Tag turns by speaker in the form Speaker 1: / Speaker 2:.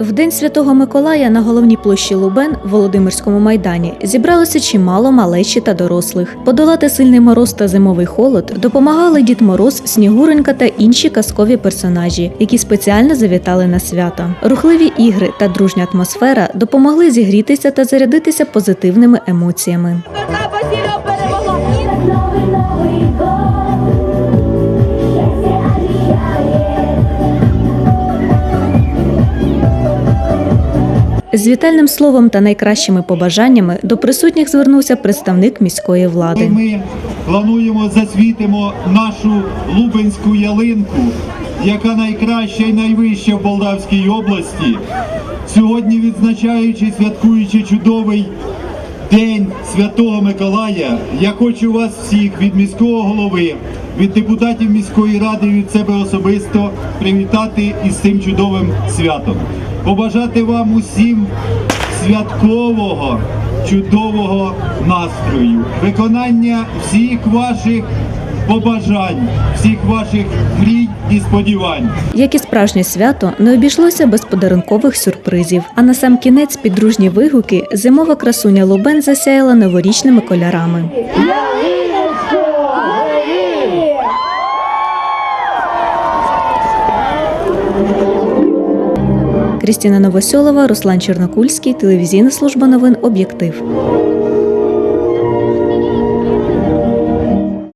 Speaker 1: В день Святого Миколая на головній площі Лубен в Володимирському майдані зібралося чимало малечі та дорослих. Подолати сильний мороз та зимовий холод допомагали Дід Мороз, Снігуренька та інші казкові персонажі, які спеціально завітали на свято. Рухливі ігри та дружня атмосфера допомогли зігрітися та зарядитися позитивними емоціями. З вітальним словом та найкращими побажаннями до присутніх звернувся представник міської влади.
Speaker 2: ми плануємо засвітимо нашу лубенську ялинку, яка найкраща і найвища в Полтавській області. Сьогодні відзначаючи, святкуючи чудовий День Святого Миколая, я хочу вас всіх від міського голови, від депутатів міської ради від себе особисто привітати із цим чудовим святом. Побажати вам усім святкового, чудового настрою, виконання всіх ваших побажань, всіх ваших мрій і сподівань.
Speaker 1: Як і справжнє свято, не обійшлося без подарункових сюрпризів. А на сам кінець під дружні вигуки зимова красуня Лубен засяяла новорічними кольорами. Крістіна Новосьолова, Руслан Чернокульський, телевізійна служба новин Об'єктив.